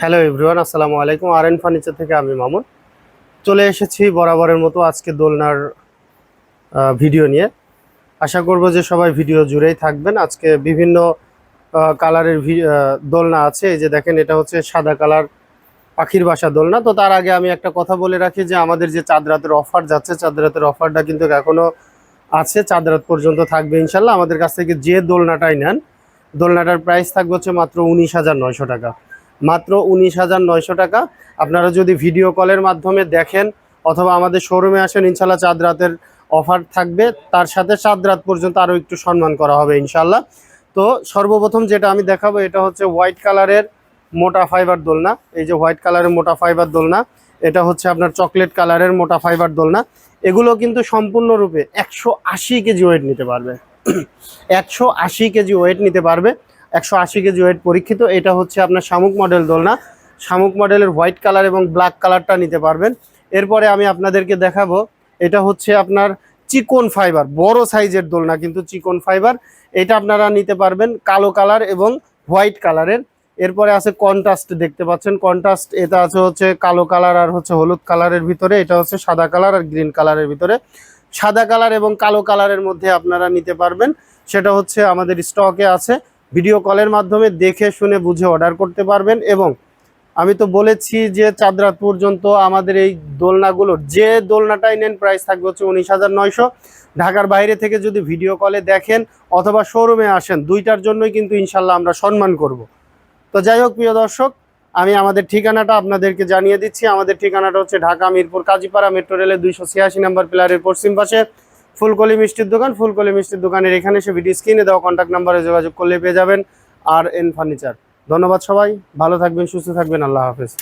Hello everyone, আসসালামু আলাইকুম। আর N furniture থেকে আমি মামুন। চলে এসেছি বরাবরের মতো আজকে দোলনার ভিডিও নিয়ে। আশা করব যে সবাই ভিডিও জুড়েই থাকবেন। আজকে বিভিন্ন কালারের দোলনা আছে। এই যে দেখেন, এটা হচ্ছে সাদা কালার পাখির বাসা দোলনা। তো তার আগে আমি একটা কথা বলে রাখি যে, আমাদের যে চাঁদ রাতের অফার যাচ্ছে, চাঁদ রাতের অফারটা কিন্তু এখনও আছে। চাঁদ রাত পর্যন্ত থাকবে ইনশাল্লাহ। আমাদের কাছ থেকে যে দোলনাটাই নেন, দোলনাটার প্রাইস থাকবে হচ্ছে মাত্র উনিশ হাজার নয়শো টাকা। মাত্র উনিশ হাজার নয়শো টাকা। আপনারা যদি ভিডিও কলের মাধ্যমে দেখেন অথবা আমাদের শোরুমে আসেন ইনশাল্লাহ চাঁদ রাতের অফার থাকবে। তার সাথে চাঁদ রাত পর্যন্ত আরও একটু সম্মান করা হবে ইনশাল্লাহ তো সর্বপ্রথম যেটা আমি দেখাবো, এটা হচ্ছে হোয়াইট কালারের মোটা ফাইবার দোলনা। এই যে হোয়াইট কালারের মোটা ফাইবার দোলনা, এটা হচ্ছে আপনার চকলেট কালারের মোটা ফাইবার দোলনা। এগুলো কিন্তু সম্পূর্ণরূপে একশো আশি কেজি ওয়েট নিতে পারবে। একশো আশি কেজি ওয়েট নিতে পারবে। একশো আশি কেজি ওয়েট পরীক্ষিত। এটা হচ্ছে আপনার শামুক মডেল দোলনা। শামুক মডেলের হোয়াইট কালার এবং ব্ল্যাক কালারটা নিতে পারবেন। এরপরে আমি আপনাদেরকে দেখাবো, এটা হচ্ছে আপনার চিকন ফাইবার বড় সাইজের দোলনা, কিন্তু চিকন ফাইবার এটা আপনারা নিতে পারবেন কালো কালার এবং হোয়াইট কালারের এরপরে আছে কন্ট্রাস্ট দেখতে পাচ্ছেন কন্ট্রাস্ট এটা আছে হচ্ছে কালো কালার আর হচ্ছে হলুদ কালারের ভিতরে, এটা হচ্ছে সাদা কালার আর গ্রিন কালারের ভিতরে। সাদা কালার এবং কালো কালারের মধ্যে আপনারা নিতে পারবেন। সেটা হচ্ছে আমাদের স্টকে আছে। ভিডিও কলের মাধ্যমে দেখে, শুনে, বুঝে অর্ডার করতে পারবেন এবং আমি তো বলেছি যে চাঁদরাত পর্যন্ত আমাদের এই দোলনাগুলোর যে দোলনাটাই নেন প্রাইস থাকবে হচ্ছে উনিশ হাজার নয়শো। ঢাকার বাইরে থেকে যদি ভিডিও কলে দেখেন অথবা শোরুমে আসেন, দুইটার জন্যই কিন্তু ইনশাল্লাহ আমরা সম্মান করব। তো যাই হোক, প্রিয় দর্শক, আমি আমাদের ঠিকানাটা আপনাদেরকে জানিয়ে দিচ্ছি। আমাদের ঠিকানাটা হচ্ছে ঢাকা মিরপুর কাজীপাড়া মেট্রো রেলের দুইশো ছিয়াশি নম্বর পিলারের পশ্চিম পাশে। ফুলকলি মিষ্টির দোকান, ফুলকলি মিষ্টির দোকানের এখানে এসে ভিডিও স্ক্রিনে দেওয়া কন্ট্যাক্ট নাম্বারে যোগাযোগ করলে পেয়ে যাবেন। আর এন ফার্নিচার ধন্যবাদ সবাই, ভালো থাকবেন, সুস্থ থাকবেন, আল্লাহ হাফেজ।